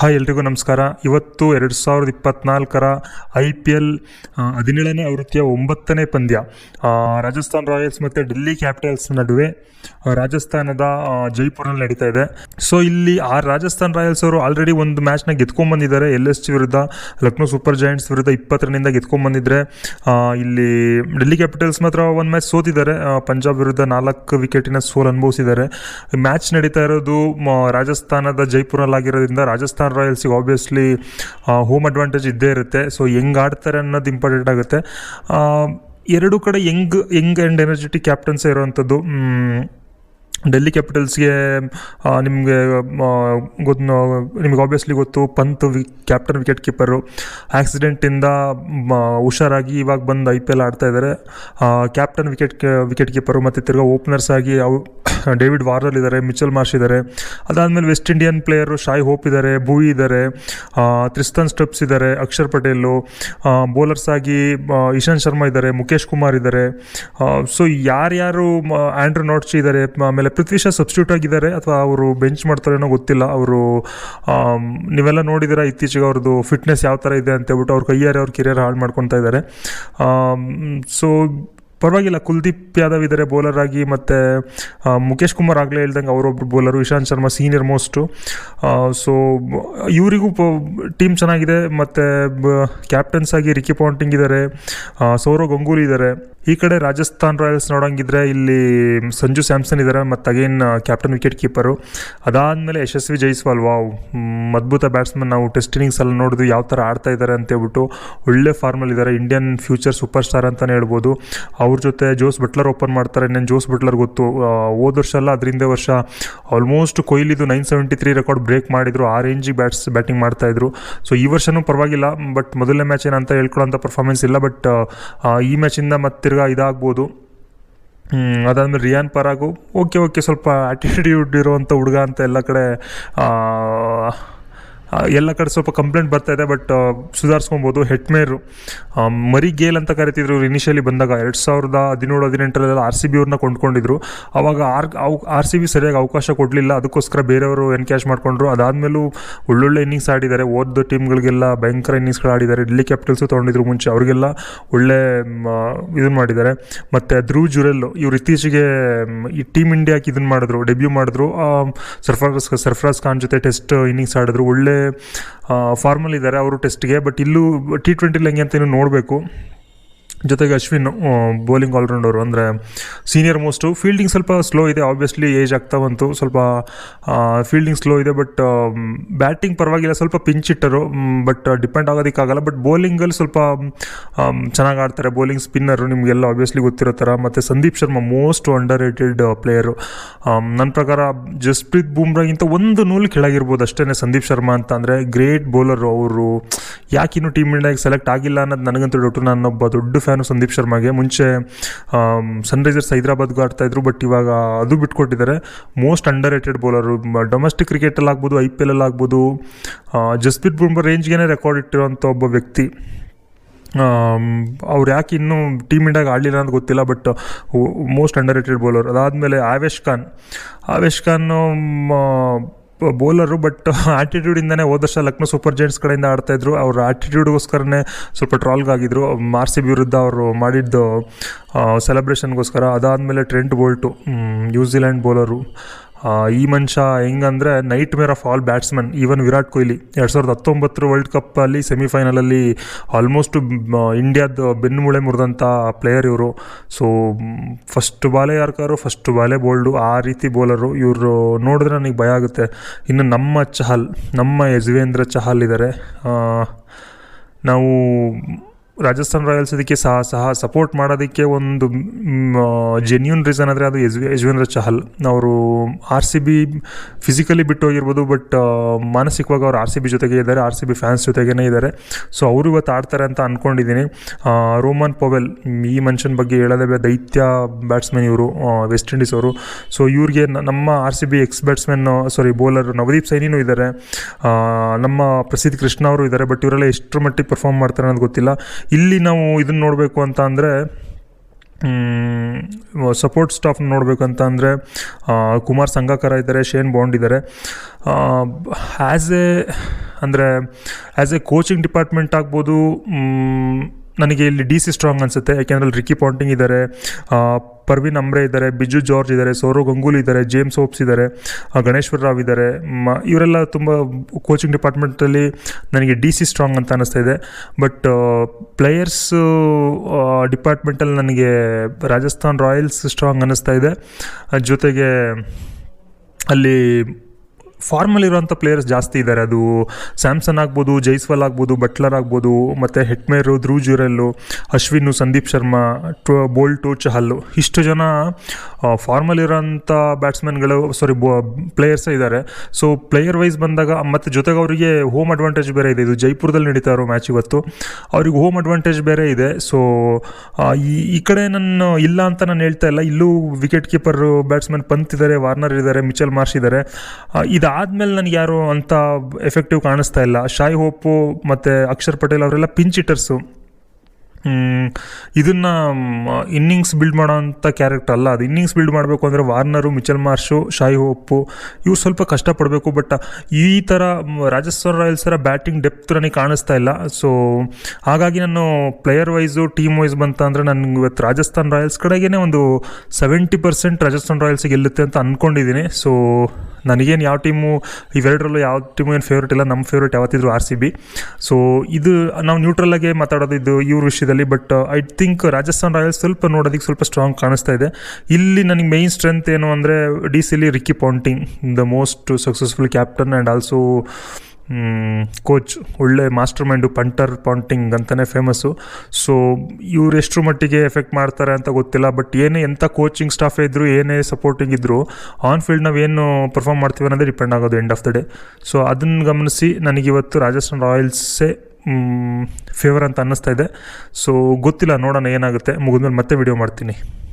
Hi ಎಲ್ರಿಗೂ ನಮಸ್ಕಾರ. ಇವತ್ತು ಎರಡು ಸಾವಿರದ ಇಪ್ಪತ್ನಾಲ್ಕರ ಐ ಪಿ ಎಲ್ ಹದಿನೇಳನೇ ಆವೃತ್ತಿಯ ಒಂಬತ್ತನೇ ಪಂದ್ಯ. ರಾಜಸ್ಥಾನ್ ರಾಯಲ್ಸ್ ಮತ್ತು ಡೆಲ್ಲಿ ಕ್ಯಾಪಿಟಲ್ಸ್ ನಡುವೆ ರಾಜಸ್ಥಾನದ ಜೈಪುರಲ್ಲಿ ನಡೀತಾ ಇದೆ. ಸೊ ಇಲ್ಲಿ ಆ ರಾಜಸ್ಥಾನ್ ರಾಯಲ್ಸ್ ಅವರು ಆಲ್ರೆಡಿ ಒಂದು ಮ್ಯಾಚ್ನ ಗೆದ್ಕೊಂಡ್ಬಂದಿದ್ದಾರೆ ಎಲ್ ಎಸ್ ಜಿ ವಿರುದ್ಧ, ಲಕ್ನೋ ಸೂಪರ್ ಜಾಯಿಂಟ್ಸ್ ವಿರುದ್ಧ ಇಪ್ಪತ್ತರಿಂದ ಗೆದ್ಕೊಂಡ್ಬಂದಿದ್ರೆ ಇಲ್ಲಿ ಡೆಲ್ಲಿ ಕ್ಯಾಪಿಟಲ್ಸ್ ಮಾತ್ರ ಒಂದು ಮ್ಯಾಚ್ ಸೋತಿದ್ದಾರೆ. ಪಂಜಾಬ್ ವಿರುದ್ಧ ನಾಲ್ಕು ವಿಕೆಟಿನ ಸೋಲ್ ಅನುಭವಿಸಿದ್ದಾರೆ. ಮ್ಯಾಚ್ ನಡೀತಾ ಇರೋದು ರಾಜಸ್ಥಾನದ ಜೈಪುರಲ್ಲಾಗಿರೋದ್ರಿಂದ ರಾಜಸ್ಥಾನ್ ರಾಯಲ್ಸಿಗೆ ಆಬ್ವಿಯಸ್ಲಿ ಹೋಮ್ ಅಡ್ವಾಂಟೇಜ್ ಇದ್ದೇ ಇರುತ್ತೆ. ಸೊ ಹೆಂಗೆ ಆಡ್ತಾರೆ ಅನ್ನೋದು ಇಂಪಾರ್ಟೆಂಟ್ ಆಗುತ್ತೆ. ಎರಡು ಕಡೆ ಯಂಗ್ ಯಂಗ್ ಆ್ಯಂಡ್ ಎನರ್ಜೆಟಿಕ್ ಕ್ಯಾಪ್ಟನ್ಸೇ ಇರೋವಂಥದ್ದು ಡೆಲ್ಲಿ ಕ್ಯಾಪಿಟಲ್ಸ್ಗೆ ನಿಮಗೆ ಗೊತ್ತು ನಿಮಗೆ ಆಬ್ವಿಯಸ್ಲಿ ಗೊತ್ತು, ಪಂತ್ ವಿ ಕ್ಯಾಪ್ಟನ್ ವಿಕೆಟ್ ಕೀಪರು ಆಕ್ಸಿಡೆಂಟಿಂದ ಹುಷಾರಾಗಿ ಇವಾಗ ಬಂದು ಐ ಪಿ ಎಲ್ ಆಡ್ತಾ ಇದ್ದಾರೆ ಕ್ಯಾಪ್ಟನ್ ವಿಕೆಟ್ ವಿಕೆಟ್ ಕೀಪರು ಮತ್ತು ತಿರ್ಗಾ ಓಪನರ್ಸ್ ಆಗಿ ಅವು ಡೇವಿಡ್ ವಾರ್ನರ್ ಇದ್ದಾರೆ ಮಿಚಲ್ ಮಾರ್ಷ್ ಇದ್ದಾರೆ ಅದಾದಮೇಲೆ West Indian player Shai Hope ಇದ್ದಾರೆ ಭೂಯಿ ಇದ್ದಾರೆ ತ್ರಿಸ್ತನ್ ಸ್ಟೆಪ್ಸ್ ಇದ್ದಾರೆ ಅಕ್ಷರ್ ಪಟೇಲು ಬೌಲರ್ಸ್ ಆಗಿ ಇಶಾಂತ್ ಶರ್ಮಾ ಇದ್ದಾರೆ ಮುಖೇಶ್ ಕುಮಾರ್ ಇದ್ದಾರೆ ಸೊ ಯಾರ್ಯಾರು ಆ್ಯಂಡ್ರೂ ನೋಟ್ಸ್ ಇದ್ದಾರೆ ಆಮೇಲೆ ಪೃಥ್ವಿ ಶಾ ಸಬ್ಸ್ಟ್ಯೂಟ್ ಆಗಿದ್ದಾರೆ ಅಥವಾ ಅವರು ಬೆಂಚ್ ಮಾಡ್ತಾರೇನೋ ಗೊತ್ತಿಲ್ಲ. ಅವರು ನೀವೆಲ್ಲ ನೋಡಿದಿರ ಇತ್ತೀಚೆಗೆ ಅವ್ರದ್ದು ಫಿಟ್ನೆಸ್ ಯಾವ ಥರ ಇದೆ ಅಂತ ಹೇಳ್ಬಿಟ್ಟು ಅವ್ರ ಕೈಯಾರೆ ಅವ್ರ ಕೆರಿಯರ್ ಹಾಳು ಮಾಡ್ಕೊತಾ ಇದ್ದಾರೆ. ಸೊ, ಪರವಾಗಿಲ್ಲ, ಕುಲ್ದೀಪ್ ಯಾದವ್ ಇದ್ದಾರೆ ಬೌಲರ್ ಆಗಿ ಮತ್ತು ಮುಖೇಶ್ ಕುಮಾರ್ ಆಗಲೇ ಹೇಳ್ದಂಗೆ ಅವರೊಬ್ಬರು bowler Ishant Sharma senior most so, ಇವರಿಗೂ ಟೀಮ್ ಚೆನ್ನಾಗಿದೆ. ಮತ್ತು ಕ್ಯಾಪ್ಟನ್ಸ್ ಆಗಿ ರಿಕಿ ಪಾಂಟಿಂಗ್ ಇದ್ದಾರೆ. ಸೌರವ್ ಗಂಗೂಲಿ ಇದ್ದಾರೆ. ಈ ಕಡೆ ರಾಜಸ್ಥಾನ್ ರಾಯಲ್ಸ್ ನೋಡೋಂಗಿದ್ರೆ ಇಲ್ಲಿ ಸಂಜು ಸ್ಯಾಮ್ಸನ್ ಇದ್ದಾರೆ ಮತ್ತು ಅಗೇನ್ ಕ್ಯಾಪ್ಟನ್ ವಿಕೆಟ್ ಕೀಪರು ಅದಾದಮೇಲೆ ಯಶಸ್ವಿ ಜೈಸ್ವಾಲ್, ವಾವ್. ಅದ್ಭುತ ಬ್ಯಾಟ್ಸ್ಮನ್ ನಾವು ಟೆಸ್ಟ್ ಇನ್ನಿಂಗ್ಸಲ್ಲಿ ನೋಡಿದ್ವಿ ಯಾವ ಥರ ಆಡ್ತಾ ಇದ್ದಾರೆ ಅಂತ ಹೇಳ್ಬಿಟ್ಟು ಒಳ್ಳೆ ಫಾರ್ಮಲ್ ಇದ್ದಾರೆ ಇಂಡಿಯನ್ ಫ್ಯೂಚರ್ ಸೂಪರ್ ಸ್ಟಾರ್ ಅಂತಲೇ ಹೇಳ್ಬೋದು. ಅವ್ರ ಜೊತೆ ಜೋಸ್ ಬಟ್ಲರ್ ಓಪನ್ ಮಾಡ್ತಾರೆ. ಇನ್ನೇನು ಜೋಸ್ ಬಟ್ಲರ್ ಗೊತ್ತು ಹೋದ ವರ್ಷ ಅಲ್ಲ, ಅದರಿಂದ ವರ್ಷ almost ಕೊಹ್ಲಿದು nine seventy three record break ಮಾಡಿದ್ರು. ಆ ರೇಂಜಿಗೆ ಬ್ಯಾಟ್ಸ್ ಬ್ಯಾಟಿಂಗ್ ಮಾಡ್ತಾ ಇದ್ರು. ಸೊ ಈ ವರ್ಷನೂ ಪರವಾಗಿಲ್ಲ ಬಟ್ ಮೊದಲನೇ ಮ್ಯಾಚ್ ಏನಂತ ಹೇಳ್ಕೊಳ್ಳೋಂಥ ಪರ್ಫಾರ್ಮೆನ್ಸ್ ಇಲ್ಲ. ಬಟ್ ಈ ಮ್ಯಾಚಿಂದ ಮತ್ತೆ ತಿರ್ಗಾ ಇದಾಗ್ಬೋದು. ಅದಾದಮೇಲೆ ರಿಯಾನ್ ಪರಾಗು ಓಕೆ ಓಕೆ ಸ್ವಲ್ಪ ಆ್ಯಟಿಟ್ಯೂಡ್ ಇರುವಂಥ ಹುಡುಗ ಅಂತ ಎಲ್ಲ ಕಡೆ ಎಲ್ಲ ಕಡೆ ಸ್ವಲ್ಪ ಕಂಪ್ಲೇಂಟ್ ಬರ್ತಾ ಇದೆ ಬಟ್ ಸುಧಾರಿಸ್ಕೊಬೋದು. ಹೆಟ್ಮೇರು ಮರಿ ಗೇಲ್ ಅಂತ ಕರಿತಿದ್ರು ಇನಿಷಿಯಲಿ ಬಂದಾಗ. ಎರಡು ಸಾವಿರದ ಹದಿನೇಳು, ಹದಿನೆಂಟರಲ್ಲೆಲ್ಲ ಆರ್ ಸಿ ಬಿ ಅವ್ರನ್ನ ಕೊಂಡ್ಕೊಂಡಿದ್ರು. ಅವಾಗ ಆರ್ ಆರ್ ಸಿ ಬಿ ಸರಿಯಾಗಿ ಅವಕಾಶ ಕೊಡಲಿಲ್ಲ. ಅದಕ್ಕೋಸ್ಕರ ಬೇರೆಯವರು ಎನ್ಕ್ಯಾಶ್ ಮಾಡಿಕೊಂಡ್ರು. ಅದಾದಮೇಲೂ ಒಳ್ಳೊಳ್ಳೆ ಇನ್ನಿಂಗ್ಸ್ ಆಡಿದ್ದಾರೆ. ಓದ್ ಟೀಮ್ಗಳಿಗೆಲ್ಲ ಭಯಂಕರ ಇನ್ನಿಂಗ್ಸ್ಗಳು ಆಡಿದ್ದಾರೆ. ಡೆಲ್ಲಿ ಕ್ಯಾಪಿಟಲ್ಸು ತೊಗೊಂಡಿದ್ರು ಮುಂಚೆ. ಅವರಿಗೆಲ್ಲ ಒಳ್ಳೆ ಇದನ್ನು ಮಾಡಿದ್ದಾರೆ. ಮತ್ತು ಧ್ರುವ್ ಜುರೆಲ್ ಇವ್ರು ಇತ್ತೀಚೆಗೆ, ಈ ಟೀಮ್ ಇಂಡಿಯಾಕ್ಕೆ ಇದನ್ನು ಮಾಡಿದ್ರು. ಡೆಬ್ಯೂ ಮಾಡಿದ್ರು. ಸರ್ಫರಾಜ್ ಸರ್ಫರಾಜ್ ಖಾನ್ ಜೊತೆ ಟೆಸ್ಟ್ ಇನ್ನಿಂಗ್ಸ್ ಆಡಿದ್ರು. ಒಳ್ಳೆ ಫಾರ್ಮಲ್ ಇದ್ದಾರೆ ಅವರು ಟೆಸ್ಟ್ಗೆ ಬಟ್ ಇಲ್ಲೂ ಟಿ ಟ್ವೆಂಟಿಲಿ ಹೆಂಗೆ ಅಂತ ನೋಡಬೇಕು. ಜೊತೆಗೆ ಅಶ್ವಿನ್ ಬೌಲಿಂಗ್ ಆಲ್ರೌಂಡರು ಅಂದರೆ ಸೀನಿಯರ್ ಮೋಸ್ಟು ಫೀಲ್ಡಿಂಗ್ ಸ್ವಲ್ಪ ಸ್ಲೋ ಇದೆ ಆಬ್ವಿಯಸ್ಲಿ ಏಜ್ ಆಗ್ತಾ ಬಂತು. ಸ್ವಲ್ಪ ಫೀಲ್ಡಿಂಗ್ ಸ್ಲೋ ಇದೆ ಬಟ್ ಬ್ಯಾಟಿಂಗ್ ಪರವಾಗಿಲ್ಲ, ಸ್ವಲ್ಪ ಪಿಂಚ್ ಇಟ್ಟರು ಬಟ್ ಡಿಪೆಂಡ್ ಆಗೋದಕ್ಕಾಗಲ್ಲ. ಬಟ್ ಬೌಲಿಂಗಲ್ಲಿ ಸ್ವಲ್ಪ ಚೆನ್ನಾಗಿ ಆಡ್ತಾರೆ. ಬೌಲಿಂಗ್ ಸ್ಪಿನ್ನರು ನಿಮಗೆಲ್ಲ ಆಬ್ವಿಯಸ್ಲಿ ಗೊತ್ತಿರೋ ಥರ ಮತ್ತು Sandeep Sharma most under rated player ನನ್ನ ಪ್ರಕಾರ ಜಸ್ಪ್ರೀತ್ ಬೂಮ್ರಾಗಿಂತ ಒಂದು ನೂಲು ಕೆಳಗಿರ್ಬೋದು ಅಷ್ಟೇ ಸಂದೀಪ್ ಶರ್ಮಾ ಅಂತ ಅಂದರೆ. ಗ್ರೇಟ್ ಬೌಲರು ಅವರು. ಯಾಕಿನ್ನೂ ಟೀಮ್ ಇಂಡಿಯಾಗೆ ಸೆಲೆಕ್ಟ್ ಆಗಿಲ್ಲ ಅನ್ನೋದು ನನಗಂತೂ ಡೌಟು ನಾನೊಬ್ಬ ದೊಡ್ಡ ಫ್ಯಾನು ಸಂದೀಪ್ ಶರ್ಮಾಗೆ ಮುಂಚೆ ಸನ್ರೈಸರ್ಸ್ ಹೈದರಾಬಾದ್ಗೂ ಆಡ್ತಾಯಿದ್ರು ಬಟ್ ಇವಾಗ ಅದು ಬಿಟ್ಕೊಟ್ಟಿದ್ದಾರೆ. Most under rated bowler domestic ಕ್ರಿಕೆಟಲ್ಲಿ ಆಗ್ಬೋದು ಐ ಪಿ ಎಲ್ ಆಗ್ಬೋದು ಜಸ್ಪ್ರೀತ್ ಬುಮ್ರಾ ರೇಂಜ್ಗೆ ರೆಕಾರ್ಡ್ ಇಟ್ಟಿರೋಂಥ ಒಬ್ಬ ವ್ಯಕ್ತಿ. ಅವ್ರು ಯಾಕೆ ಇನ್ನೂ ಟೀಮ್ ಇಂಡಿಯಾಗೆ ಆಡಲಿಲ್ಲ ಅಂತ ಗೊತ್ತಿಲ್ಲ but most under rated bowler ಅದಾದಮೇಲೆ ಆವೇಶ್ ಖಾನ್. ಆವೇಶ್ ಖಾನ್ ಬೌಲರು ಬಟ್ ಆ್ಯಟಿಟ್ಯೂಡಿಂದನೇ ಹೋದ ವರ್ಷ ಲಕ್ನೋ ಸೂಪರ್ ಜೈಂಟ್ಸ್ ಕಡೆಯಿಂದ ಆಡ್ತಾಯಿದ್ರು ಅವ್ರ ಆ್ಯಟಿಟ್ಯೂಡ್ಗೋಸ್ಕರನೇ ಸ್ವಲ್ಪ ಟ್ರಾಲ್ಗಾಗಿದ್ರು ಮಾರ್ಸಿ ವಿರುದ್ಧ ಅವರು ಮಾಡಿದ್ದು ಸೆಲೆಬ್ರೇಷನ್ಗೋಸ್ಕರ ಅದಾದಮೇಲೆ ಟ್ರೆಂಟ್ ಬೋಲ್ಟು ನ್ಯೂಜಿಲ್ಯಾಂಡ್ ಬೌಲರು ಈ ಮನುಷ್ಯ ಹೆಂಗಂದರೆ nightmare of all batsman even Virat Kohli. ಎರಡು ಸಾವಿರದ ಹತ್ತೊಂಬತ್ತರ ವರ್ಲ್ಡ್ ಕಪ್ಪಲ್ಲಿ ಸೆಮಿಫೈನಲಲ್ಲಿ ಆಲ್ಮೋಸ್ಟ್ ಇಂಡಿಯಾದ ಬೆನ್ನುಮೂಳೆ ಮುರಿದಂಥ ಪ್ಲೇಯರ್ ಇವರು. ಸೊ ಫಸ್ಟ್ ಬಾಲೇ ಯಾರ್ಕಾರು ಫಸ್ಟ್ ಬಾಲೇ ಬೋಲ್ಡು ಆ ರೀತಿ ಬೌಲರು ಇವರು ನೋಡಿದ್ರೆ ನನಗೆ ಭಯ ಆಗುತ್ತೆ. ಇನ್ನು ನಮ್ಮ ಚಹಲ್, ನಮ್ಮ ಯಜ್ವೇಂದ್ರ ಚಹಲ್ ಇದ್ದಾರೆ ನಾವು ರಾಜಸ್ಥಾನ್ ರಾಯಲ್ಸ್ ಇದಕ್ಕೆ ಸಹ ಸಹ ಸಪೋರ್ಟ್ ಮಾಡೋದಕ್ಕೆ ಒಂದು ಜೆನ್ಯೂನ್ ರೀಸನ್ ಅಂದರೆ ಅದು ಯಜ್ ಯಜುವೇಂದ್ರ ಚಹಲ್. ಅವರು ಆರ್ ಸಿ ಬಿ ಫಿಸಿಕಲಿ ಬಿಟ್ಟು ಹೋಗಿರ್ಬೋದು ಬಟ್ ಮಾನಸಿಕವಾಗಿ ಅವ್ರು ಆರ್ ಸಿ ಬಿ ಜೊತೆಗೆ ಇದ್ದಾರೆ ಆರ್ ಸಿ ಬಿ ಫ್ಯಾನ್ಸ್ ಜೊತೆಗೇ ಇದ್ದಾರೆ. ಸೊ ಅವರು ಇವತ್ತು ಆಡ್ತಾರೆ ಅಂತ ಅಂದ್ಕೊಂಡಿದ್ದೀನಿ ರೋಮನ್ ಪೊವೆಲ್ ಈ ಮನುಷ್ಯನ ಬಗ್ಗೆ ಹೇಳೋದೇ ಬೇಡ, ದೈತ್ಯ ಬ್ಯಾಟ್ಸ್ಮನ್ ಇವರು ವೆಸ್ಟ್ ಇಂಡೀಸ್ ಅವರು. ಸೊ ಇವ್ರಿಗೆ ನಮ್ಮ R C B ex batsman sorry bowler Navdeep ಸೈನಿನೂ ಇದ್ದಾರೆ. ನಮ್ಮ ಪ್ರಸಿದ್ಧ ಕೃಷ್ಣ ಅವರು ಇದ್ದಾರೆ ಬಟ್ ಇವರೆಲ್ಲ ಎಷ್ಟರ ಮಟ್ಟಿಗೆ ಪರ್ಫಾರ್ಮ್ ಮಾಡ್ತಾರೆ ಅನ್ನೋದು ಗೊತ್ತಿಲ್ಲ. ಇಲ್ಲಿ ನಾವು ಇದನ್ನು ನೋಡಬೇಕು ಅಂತ ಅಂದರೆ ಸಪೋರ್ಟ್ ಸ್ಟಾಫ್ ನೋಡಬೇಕು ಅಂತ ಅಂದರೆ ಕುಮಾರ್ ಸಂಗಕರ ಇದ್ದಾರೆ, ಶೇನ್ ಬಾಂಡ್ ಇದ್ದಾರೆ. ಆ್ಯಸ್ ಎ ಅಂದರೆ ಆ್ಯಸ್ ಎ ಕೋಚಿಂಗ್ ಡಿಪಾರ್ಟ್ಮೆಂಟ್ ಆಗ್ಬೋದು ನನಗೆ ಇಲ್ಲಿ ಡಿ ಸಿ ಸ್ಟ್ರಾಂಗ್ ಅನಿಸುತ್ತೆ. ಯಾಕೆಂದರೆ ಅಲ್ಲಿ ರಿಕ್ಕಿ ಪಾಂಟಿಂಗ್ ಇದ್ದಾರೆ. ಪರ್ವಿನ್ ಅಂಬ್ರೆ ಇದ್ದಾರೆ ಬಿಜು ಜಾರ್ಜ್ ಇದ್ದಾರೆ ಸೌರವ್ ಗಂಗೂಲಿ ಇದ್ದಾರೆ ಜೇಮ್ಸ್ ಓಪ್ಸ್ ಇದ್ದಾರೆ ಗಣೇಶ್ವರ ರಾವ್ ಇದ್ದಾರೆ ಇವರೆಲ್ಲ ತುಂಬ ಕೋಚಿಂಗ್ ಡಿಪಾರ್ಟ್ಮೆಂಟಲ್ಲಿ ನನಗೆ ಡಿ ಸಿ ಸ್ಟ್ರಾಂಗ್ ಅಂತ ಅನ್ನಿಸ್ತಾ ಇದೆ. ಬಟ್ ಪ್ಲೇಯರ್ಸ್ ಡಿಪಾರ್ಟ್ಮೆಂಟಲ್ಲಿ ನನಗೆ ರಾಜಸ್ಥಾನ್ ರಾಯಲ್ಸ್ ಸ್ಟ್ರಾಂಗ್ ಅನ್ನಿಸ್ತಾ ಇದೆ. ಜೊತೆಗೆ ಅಲ್ಲಿ ಫಾರ್ಮಲ್ ಇರುವಂಥ ಪ್ಲೇಯರ್ಸ್ ಜಾಸ್ತಿ ಇದ್ದಾರೆ ಅದು ಸ್ಯಾಮ್ಸನ್ ಆಗ್ಬೋದು ಜೈಸ್ವಾಲ್ ಆಗ್ಬೋದು ಬಟ್ಲರ್ ಆಗ್ಬೋದು, ಮತ್ತು ಹೆಟ್ಮೇರು ಧ್ರುವ್ ಜುರೆಲ್ಲು ಅಶ್ವಿನು ಸಂದೀಪ್ ಶರ್ಮಾ ಟು ಬೋಲ್ಟು ಚಹಲ್ಲು ಇಷ್ಟು ಜನ ಫಾರ್ಮಲ್ ಇರೋಂಥ ಬ್ಯಾಟ್ಸ್ಮನ್ಗಳು ಸಾರಿ ಪ್ಲೇಯರ್ಸೇ ಇದ್ದಾರೆ. ಸೊ ಪ್ಲೇಯರ್ ವೈಸ್ ಬಂದಾಗ ಮತ್ತು ಜೊತೆಗೆ ಅವರಿಗೆ ಹೋಮ್ ಅಡ್ವಾಂಟೇಜ್ ಬೇರೆ ಇದೆ. ಇದು ಜೈಪುರದಲ್ಲಿ ನಡೀತಾ ಇರೋ ಮ್ಯಾಚ್ ಇವತ್ತು. ಅವ್ರಿಗೆ ಹೋಮ್ ಅಡ್ವಾಂಟೇಜ್ ಬೇರೆ ಇದೆ. ಸೊ ಈ ಕಡೆ ನಾನು ಇಲ್ಲ ಅಂತ ನಾನು ಹೇಳ್ತಾ ಇಲ್ಲ. ಇಲ್ಲೂ ವಿಕೆಟ್ ಕೀಪರ್ ಬ್ಯಾಟ್ಸ್ಮನ್ ಪಂತ್ ಇದ್ದಾರೆ ವಾರ್ನರ್ ಇದ್ದಾರೆ ಮಿಚಲ್ ಮಾರ್ಷ್ ಇದ್ದಾರೆ. ಇದಾದ್ಮೇಲೆ ನನಗೆ ಯಾರು ಅಂತ ಎಫೆಕ್ಟಿವ್ ಕಾಣಿಸ್ತಾ ಇಲ್ಲ. ಶಾಯಿ ಹೋಪು ಮತ್ತು ಅಕ್ಷರ್ ಪಟೇಲ್ ಅವರೆಲ್ಲ ಪಿಂಚ್ ಹಿಟ್ಟರ್ಸು ಮ್, ಇದನ್ನ ಇನ್ನಿಂಗ್ಸ್ ಬಿಲ್ಡ್ ಮಾಡೋಂಥ ಕ್ಯಾರೆಕ್ಟರ್ ಅಲ್ಲ. ಅದು ಇನ್ನಿಂಗ್ಸ್ ಬಿಲ್ಡ್ ಮಾಡಬೇಕು ಅಂದರೆ ವಾರ್ನರು, ಮಿಚಲ್ ಮಾರ್ಷು ಶಾಯಿ ಹೋಪ್ಪು, ಇವ್ರು ಸ್ವಲ್ಪ ಕಷ್ಟಪಡಬೇಕು ಬಟ್ ಈ ಥರ ರಾಜಸ್ಥಾನ್ ರಾಯಲ್ಸ್ ಬ್ಯಾಟಿಂಗ್ ಡೆಪ್ತ್ ನನಗೆ ಕಾಣಿಸ್ತಾ ಇಲ್ಲ. ಸೊ ಹಾಗಾಗಿ ನಾನು ಪ್ಲೇಯರ್ ವೈಸು ಟೀಮ್ ವೈಸ್ ಬಂತ ಅಂದರೆ ನನಗೆ ಇವತ್ತು ರಾಜಸ್ಥಾನ್ ರಾಯಲ್ಸ್ ಕಡೆಗೇ ಒಂದು ಸೆವೆಂಟಿ ಪರ್ಸೆಂಟ್ ರಾಜಸ್ಥಾನ್ ರಾಯಲ್ಸ್ ಗೆಲ್ಲುತ್ತೆ ಅಂತ ಅಂದ್ಕೊಂಡಿದ್ದೀನಿ ಸೊ ನನಗೇನು ಯಾವ ಟೀಮು ಇವೆರಡರಲ್ಲೂ ಯಾವ ಟೀಮು ಏನು ಫೇವ್ರೇಟ್ ಇಲ್ಲ ನಮ್ಮ ಫೇವ್ರೇಟ್ ಯಾವತ್ತಿದ್ರು ಆರ್ ಸಿ ಬಿ ಸೊ ಇದು, ನಾವು ನ್ಯೂಟ್ರಲ್ ಆಗಿ ಮಾತಾಡೋದು ಇದು ಇವ್ರ ವಿಷಯದಲ್ಲಿ but I think Rajasthan Royals ಸ್ವಲ್ಪ ನೋಡೋದಕ್ಕೆ ಸ್ವಲ್ಪ ಸ್ಟ್ರಾಂಗ್ ಕಾಣಿಸ್ತಾ ಇದೆ. ಇಲ್ಲಿ ನನಗೆ ಮೈನ್ ಸ್ಟ್ರೆಂತ್ ಏನು ಅಂದರೆ ಡಿ ಸಿಲಿ Ricky Ponting the most successful captain and also coach ಒಳ್ಳೆ ಮಾಸ್ಟರ್ ಮೈಂಡು ಪಂಟರ್ ಪಾಂಟಿಂಗ್ ಅಂತಲೇ ಫೇಮಸ್ಸು ಸೊ ಇವ್ರು ಎಷ್ಟರ ಮಟ್ಟಿಗೆ ಎಫೆಕ್ಟ್ ಮಾಡ್ತಾರೆ ಅಂತ ಗೊತ್ತಿಲ್ಲ ಬಟ್ ಏನೇ ಎಂಥ ಕೋಚಿಂಗ್ ಸ್ಟಾಫೇ ಇದ್ದರೂ ಏನೇ ಸಪೋರ್ಟಿಂಗ್ ಇದ್ದರೂ ಆನ್ ಫೀಲ್ಡ್ ನಾವು ಏನು ಪರ್ಫಾರ್ಮ್ ಮಾಡ್ತೀವಿ ಅನ್ನೋದೇ ಡಿಪೆಂಡ್ ಆಗೋದು end of the day so ಅದನ್ನು ಗಮನಿಸಿ ನನಗಿವತ್ತು ರಾಜಸ್ಥಾನ್ ರಾಯಲ್ಸೇ ಫೇವರ್ ಅಂತ ಅನ್ನಿಸ್ತಾ ಇದೆ. ಸೊ ಗೊತ್ತಿಲ್ಲ ನೋಡೋಣ ಏನಾಗುತ್ತೆ. ಮುಗಿದ್ಮೇಲೆ ಮತ್ತೆ ವಿಡಿಯೋ ಮಾಡ್ತೀನಿ.